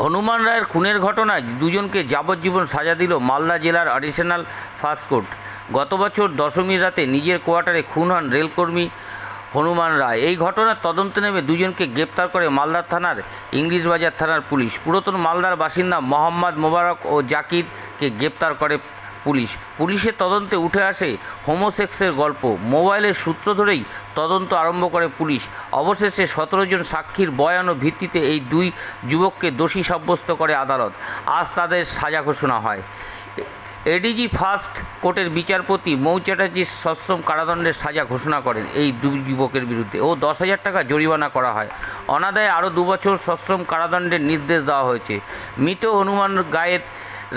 হনুমান রায়ের খুনের ঘটনায় দুজনকে যাবজ্জীবন সাজা দিল মালদা জেলার অ্যাডিশনাল ফার্স্ট কোর্ট। গত বছর দশমীর রাতে নিজের কোয়ার্টারে খুন হন রেলকর্মী হনুমান রায়। এই ঘটনার তদন্তে নেমে দুজনকে গ্রেপ্তার করে মালদা থানার ইংলিশ বাজার থানার পুলিশ। পুরাতন মালদার বাসিন্দা মোহাম্মদ মোবারক ও জাকিরকে গ্রেপ্তার করে পুলিশ। পুলিশের তদন্তে উঠে আসে হোমোসেক্সের গল্প। মোবাইলের সূত্র ধরেই তদন্ত আরম্ভ করে পুলিশ। অবশেষে সতেরো জন সাক্ষীর বয়ান ও ভিত্তিতে এই দুই যুবককে দোষী সাব্যস্ত করে আদালত। আজ তাদের সাজা ঘোষণা হয়। এডিজি ফার্স্ট কোর্টের বিচারপতি মৌ চ্যাটার্জির সশ্রম কারাদণ্ডের সাজা ঘোষণা করেন এই দুই যুবকের বিরুদ্ধে। ও দশ হাজার টাকা জরিমানা করা হয়। অনাদায়ে আরও দুবছর সশ্রম কারাদণ্ডের নির্দেশ দেওয়া হয়েছে। মৃত হনুমান গায়ের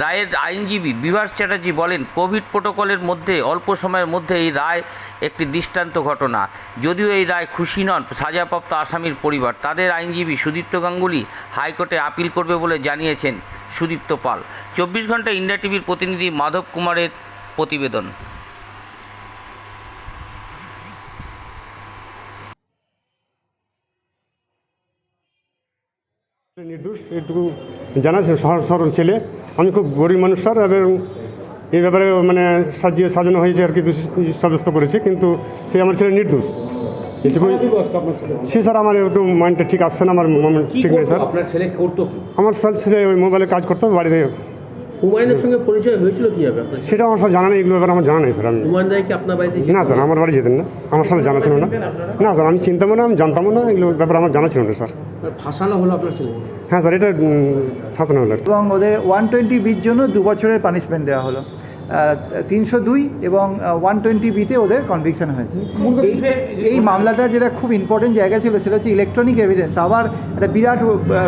রায়ের আইনজীবী বিভাস চ্যাটার্জি বলেন, কোভিড প্রোটোকলের মধ্যে, অল্প সময়ের মধ্যে এই রায় একটি দৃষ্টান্ত ঘটনা। যদিও এই রায় খুশি নন, সাজাপ্রাপ্ত আসামির পরিবার। তাদের আইনজীবী সুদীপ্ত গাঙ্গুলি হাইকোর্টে আপিল করবে বলে জানিয়েছেন সুদীপ্ত পাল। চব্বিশ ঘণ্টা ইন্ডিয়া টিভির প্রতিনিধি মাধব কুমারের প্রতিবেদন। নির্দোষ, এটুকু জানা শহর সহজ সরল ছেলে। আমি খুব গরিব মানুষ স্যার এবং এই ব্যাপারে মানে সাজিয়ে সাজানো হয়েছে আর কি সাব্যস্ত করেছে কিন্তু সে আমার ছেলে নির্দোষ। সে স্যার আমার একটু মাইন্ডটা ঠিক আসছে না আমার ঠিক নেই স্যার। আমার স্যার ছেলে ওই মোবাইলে কাজ করতো বাড়িতে হুমায়ুনের সঙ্গে পরিচয় হয়েছিল কীভাবে আপনার? সেটা আমার সব জানা নেই এগুলো ব্যাপারে আমার জানা নেই স্যার আমি হুমায়ুন রায় কি আপনার বাড়িতে না স্যার আমার বাড়ি যেতেন না। আমার সাথে জানা ছিল না। না স্যার আমি চিন্তামও না আমি জানতামও না এগুলো ব্যাপারে আমার জানা ছিল না স্যার। ফাঁসানো হলো আপনার ছেলে? হ্যাঁ স্যার এটা ফাঁসানো হলো এবং ওদের ওয়ান টোয়েন্টি বির জন্য দু বছরের পানিশমেন্ট দেওয়া হলো। তিনশো দুই এবং ওয়ান টোয়েন্টি বিতে ওদের কনভিকশন হয়েছে। এই এই মামলাটার যেটা খুব ইম্পর্টেন্ট জায়গা ছিল সেটা হচ্ছে ইলেকট্রনিক এভিডেন্স আবার একটা বিরাট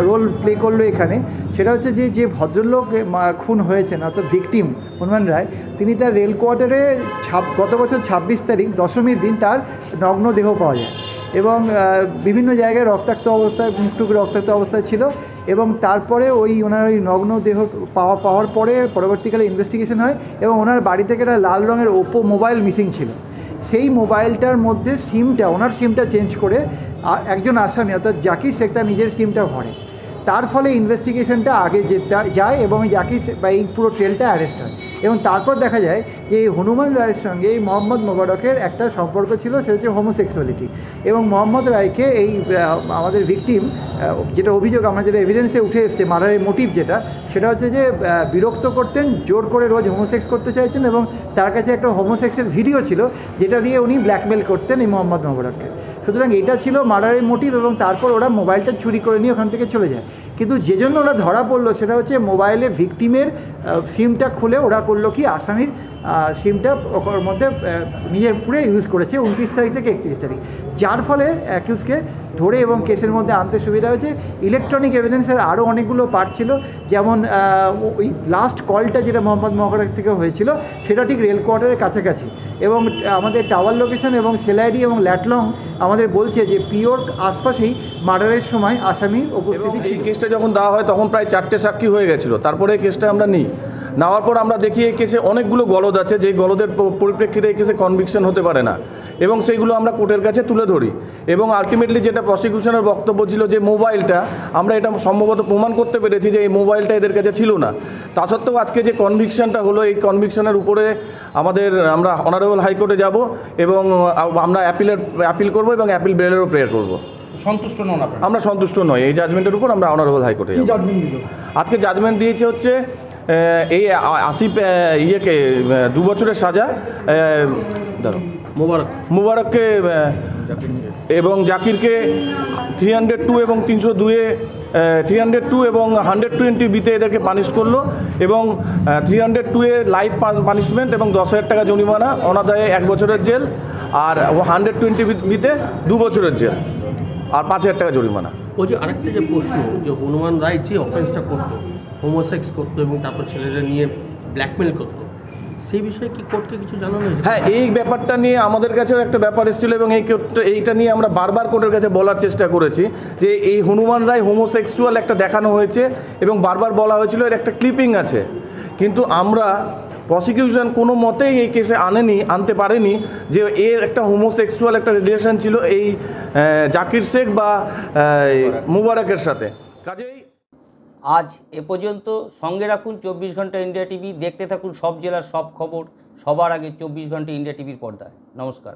রোল প্লে করল এখানে। সেটা হচ্ছে যে যে ভদ্রলোক খুন হয়েছেন অর্থাৎ ভিকটিম হনুমান রায় তিনি তার রেল কোয়ার্টারে ছাব গত বছর ছাব্বিশ তারিখ দশমীর দিন তার নগ্ন দেহ পাওয়া যায়। এবং বিভিন্ন জায়গায় রক্তাক্ত অবস্থায় মুখটুক রক্তাক্ত অবস্থায় ছিল। এবং তারপরে ওই ওনার ওই নগ্ন দেহ পাওয়া, পাওয়ার পরে পরবর্তীকালে ইনভেস্টিগেশন হয় এবং ওনার বাড়ি থেকে একটা লাল রঙের ওপো মোবাইল মিসিং ছিল। সেই মোবাইলটার মধ্যে সিমটা ওনার সিমটা চেঞ্জ করে একজন আসামি, অর্থাৎ জাকির শেখ তার নিজের সিমটা ভরে। তার ফলে ইনভেস্টিগেশনটা আগে যেতে, যায় এবং জাকির বা এই পুরো ট্রেলটা অ্যারেস্ট হয়। এবং তারপর দেখা যায় যে এই হনুমান রায়ের সঙ্গে এই মোহাম্মদ মোবারকের একটা সম্পর্ক ছিল, সেটা হচ্ছে হোমোসেক্সুয়ালিটি এবং মোহাম্মদ রায়কে এই আমাদের ভিকটিম যেটা অভিযোগ আমরা যেটা এভিডেন্সে উঠে এসছে মারারের মোটিভ যেটা, সেটা হচ্ছে যে বিরক্ত করতেন, জোর করে রোজ হোমোসেক্স করতে চাইছেন এবং তার কাছে একটা হোমোসেক্সের ভিডিও ছিল, যেটা দিয়ে উনি ব্ল্যাকমেল করতেন এই মোহাম্মদ মোবারককে। সুতরাং এটা ছিল মার্ডারের মোটিভ এবং তারপর ওরা মোবাইলটা চুরি করে নিয়ে ওখান থেকে চলে যায়। কিন্তু যে জন্য ওরা ধরা পড়ল, সেটা হচ্ছে মোবাইলে ভিকটিমের সিমটা খুলে ওরা করল কি? আসামির সিমটা ওর মধ্যে নিজের পুরে ইউজ করেছে উনত্রিশ তারিখ থেকে একত্রিশ তারিখ। যার ফলে অ্যাকিউজকে ধরে এবং কেসের মধ্যে আনতে সুবিধা হয়েছে। ইলেকট্রনিক এভিডেন্সের আরও অনেকগুলো পার্ট ছিল। যেমন ওই লাস্ট কলটা যেটা মোহাম্মদ মহরাক থেকে হয়েছিল সেটা ঠিক রেল কোয়ার্টারের কাছাকাছি। এবং আমাদের টাওয়ার লোকেশন এবং সেলাইডি এবং ল্যাটলং আমাদের বলছে যে পিওর আশপাশেই মার্ডারের সময় আসামির উপস্থিতি এই কেসটা যখন দেওয়া হয় তখন প্রায় চারটে সাক্ষী হয়ে গেছিল। তারপরে কেসটা আমরা নিই। নেওয়ার পর আমরা দেখি এই কেসে অনেকগুলো গলদ আছে যেই গলদের পরিপ্রেক্ষিতে এই কেসে কনভিকশন হতে পারে না। এবং সেইগুলো আমরা কোর্টের কাছে তুলে ধরি। এবং আলটিমেটলি যেটা প্রসিকিউশনের বক্তব্য ছিল যে মোবাইলটা আমরা এটা সম্ভবত প্রমাণ করতে পেরেছি যে এই মোবাইলটা এদের কাছে ছিল না। তা সত্ত্বেও আজকে যে কনভিকশনটা হলো এই কনভিকশনের উপরে আমাদের আমরা অনারেবল হাইকোর্টে যাব এবং আমরা অ্যাপিলের অ্যাপিল করব এবং অ্যাপিল বেলেরও প্রেয়ার করব। সন্তুষ্ট নন আপনার? আমরা সন্তুষ্ট নই। এই জাজমেন্টের উপর আমরা অনারেবল হাইকোর্টে আজকে জাজমেন্ট দিয়েছে হচ্ছে এই আসিফ ইয়েকে দু বছরের সাজা দাঁড়াও। মোবারক। মুবারককে এবং জাকিরকে থ্রি হান্ড্রেড টু এবং তিনশো দুয়ে থ্রি হান্ড্রেড টু এবং হান্ড্রেড টোয়েন্টি বিতে এদেরকে পানিশ করল এবং থ্রি হান্ড্রেড টুয়ে লাইফ পানিশমেন্ট এবং দশ হাজার টাকা জরিমানা অনাদায়ে এক বছরের জেল আর হান্ড্রেড টোয়েন্টি বিতে দু বছরের জেল। আর পাঁচ হাজার টাকা জরিমানা। ওই যে আরেকটা যে প্রশ্ন যে হনুমান রায় যে অফেন্সটা করতো হোমোসেক্স করতো এবং তারপর ছেলেদের নিয়ে ব্ল্যাকমেল করতো সেই বিষয়ে কি কোর্টকে কিছু জানানো হয়েছে? হ্যাঁ এই ব্যাপারটা নিয়ে আমাদের কাছেও একটা ব্যাপার এসেছিল এবং এই কোর্টটা- এইটা নিয়ে আমরা বারবার কোর্টের কাছে বলার চেষ্টা করেছি যে এই হনুমান রায় হোমোসেক্সুয়াল একটা দেখানো হয়েছে এবং বারবার বলা হয়েছিল এর একটা ক্লিপিং আছে। কিন্তু আমরা প্রসিকিউশন কোনো মতেই এই কেসে আনেনি, আনতে পারেনি যে এর একটা হোমোসেক্সুয়াল একটা রিলেশন ছিল এই জাকির শেখ বা মুবারকের সাথে। কাজেই আজ এ পর্যন্ত সঙ্গে রাখুন চব্বিশ ঘণ্টা ইন্ডিয়া টিভি, দেখতে থাকুন সব জেলার সব খবর, সবার আগে চব্বিশ ঘণ্টা ইন্ডিয়া টিভির পর্দায়। নমস্কার।